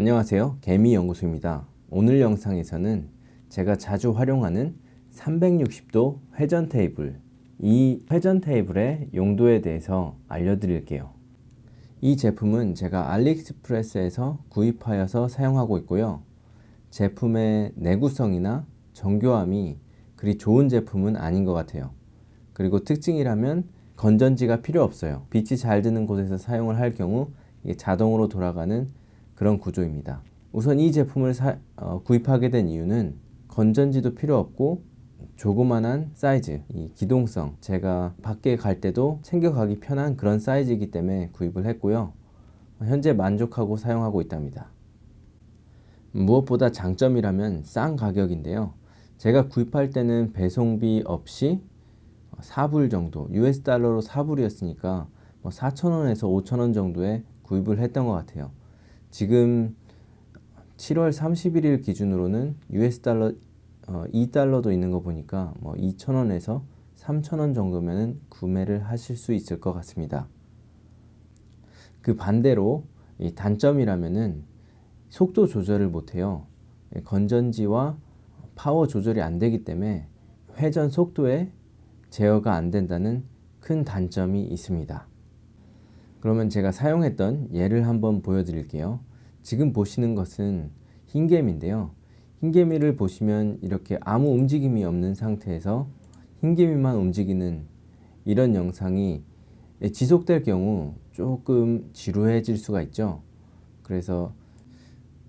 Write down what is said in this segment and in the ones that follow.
안녕하세요. 개미연구소입니다. 오늘 영상에서는 제가 자주 활용하는 360도 회전 테이블, 이 회전 테이블의 용도에 대해서 알려드릴게요. 이 제품은 제가 알리익스프레스에서 구입하여서 사용하고 있고요. 제품의 내구성이나 정교함이 그리 좋은 제품은 아닌 것 같아요. 그리고 특징이라면 건전지가 필요 없어요. 빛이 잘 드는 곳에서 사용을 할 경우 자동으로 돌아가는 그런 구조입니다. 우선 이 제품을 사, 어, 구입하게 된 이유는 건전지도 필요 없고 조그만한 사이즈, 이 기동성, 제가 밖에 갈 때도 챙겨가기 편한 그런 사이즈이기 때문에 구입을 했고요. 현재 만족하고 사용하고 있답니다. 무엇보다 장점이라면 싼 가격인데요. 제가 구입할 때는 배송비 없이 4불 정도, US 달러로 4불이었으니까 뭐 4,000원에서 5,000원 정도에 구입을 했던 것 같아요. 지금 7월 31일 기준으로는 US 달러 어, 2달러도 있는 거 보니까 뭐 2,000원에서 3,000원 정도면은 구매를 하실 수 있을 것 같습니다. 그 반대로 이 단점이라면은 속도 조절을 못 해요. 건전지와 파워 조절이 안 되기 때문에 회전 속도에 제어가 안 된다는 큰 단점이 있습니다. 그러면 제가 사용했던 예를 한번 보여드릴게요. 지금 보시는 것은 흰개미인데요. 흰개미를 보시면 이렇게 아무 움직임이 없는 상태에서 흰개미만 움직이는 이런 영상이 지속될 경우 조금 지루해질 수가 있죠. 그래서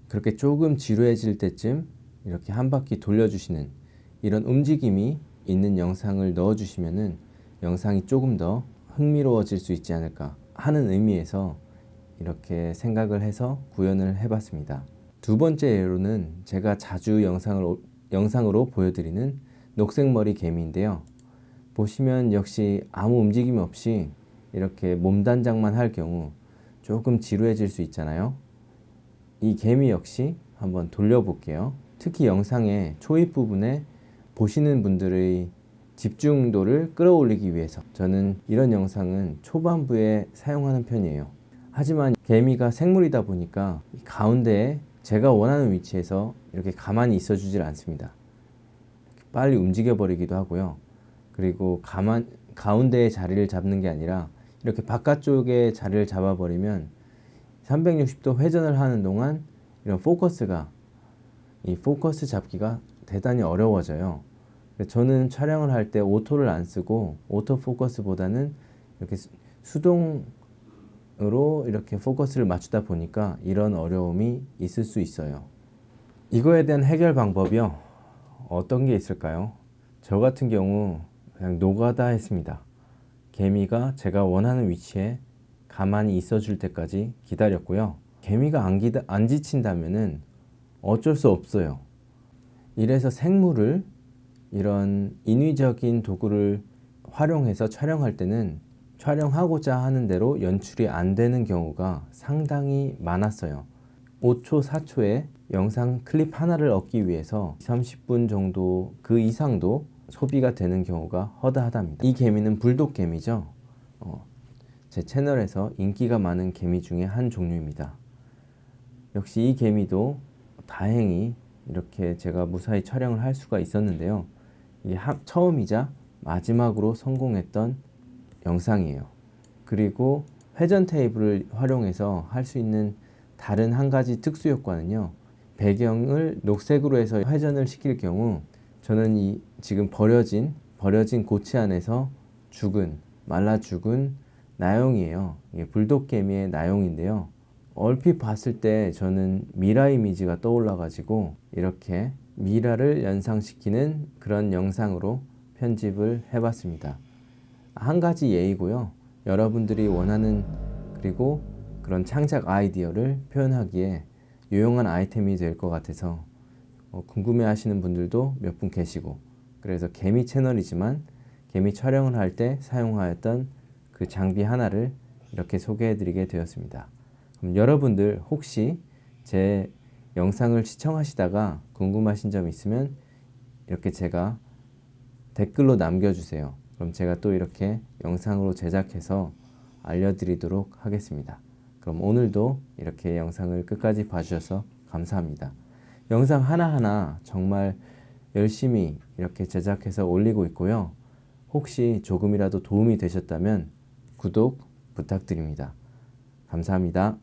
그렇게 조금 지루해질 때쯤 이렇게 한 바퀴 돌려주시는 이런 움직임이 있는 영상을 넣어주시면은 영상이 조금 더 흥미로워질 수 있지 않을까 하는 의미에서 이렇게 생각을 해서 구현을 해봤습니다. 두 번째 예로는 제가 자주 영상을, 영상으로 보여드리는 녹색머리 개미인데요. 보시면 역시 아무 움직임 없이 이렇게 몸단장만 할 경우 조금 지루해질 수 있잖아요. 이 개미 역시 한번 돌려볼게요. 특히 영상의 초입 부분에 보시는 분들의 집중도를 끌어올리기 위해서 저는 이런 영상은 초반부에 사용하는 편이에요. 하지만 개미가 생물이다 보니까 가운데에 제가 원하는 위치에서 이렇게 가만히 있어 주질 않습니다. 빨리 움직여 버리기도 하고요. 그리고 가만 가운데에 자리를 잡는 게 아니라 이렇게 바깥쪽에 자리를 잡아 버리면 360도 회전을 하는 동안 이런 포커스가 이 포커스 잡기가 대단히 어려워져요. 저는 촬영을 할 때 오토를 안 쓰고 오토 포커스보다는 이렇게 수동으로 이렇게 포커스를 맞추다 보니까 이런 어려움이 있을 수 있어요. 이거에 대한 해결 방법이요. 어떤 게 있을까요? 저 같은 경우 그냥 노가다 했습니다. 개미가 제가 원하는 위치에 가만히 있어 줄 때까지 기다렸고요. 개미가 안, 기다, 안 지친다면은 어쩔 수 없어요. 이래서 생물을 이런 인위적인 도구를 활용해서 촬영할 때는 촬영하고자 하는 대로 연출이 안 되는 경우가 상당히 많았어요. 5초, 4초의 영상 클립 하나를 얻기 위해서 30분 정도 그 이상도 소비가 되는 경우가 허다하답니다. 이 개미는 불독 개미죠. 어, 제 채널에서 인기가 많은 개미 중에 한 종류입니다. 역시 이 개미도 다행히 이렇게 제가 무사히 촬영을 할 수가 있었는데요. 이게 처음이자 마지막으로 성공했던 영상이에요. 그리고 회전 테이블을 활용해서 할 수 있는 다른 한 가지 특수 효과는요. 배경을 녹색으로 해서 회전을 시킬 경우 저는 이 지금 버려진 버려진 고치 안에서 죽은 말라 죽은 나용이에요. 이게 불독개미의 나용인데요. 얼핏 봤을 때 저는 미라 이미지가 떠올라 가지고 이렇게 미라를 연상시키는 그런 영상으로 편집을 해봤습니다. 한 가지 예이고요. 여러분들이 원하는 그리고 그런 창작 아이디어를 표현하기에 유용한 아이템이 될 것 같아서 어, 궁금해 하시는 분들도 몇 분 계시고 그래서 개미 채널이지만 개미 촬영을 할 때 사용하였던 그 장비 하나를 이렇게 소개해 드리게 되었습니다. 그럼 여러분들 혹시 제 영상을 시청하시다가 궁금하신 점 있으면 이렇게 제가 댓글로 남겨주세요. 그럼 제가 또 이렇게 영상으로 제작해서 알려드리도록 하겠습니다. 그럼 오늘도 이렇게 영상을 끝까지 봐주셔서 감사합니다. 영상 하나하나 정말 열심히 이렇게 제작해서 올리고 있고요. 혹시 조금이라도 도움이 되셨다면 구독 부탁드립니다. 감사합니다.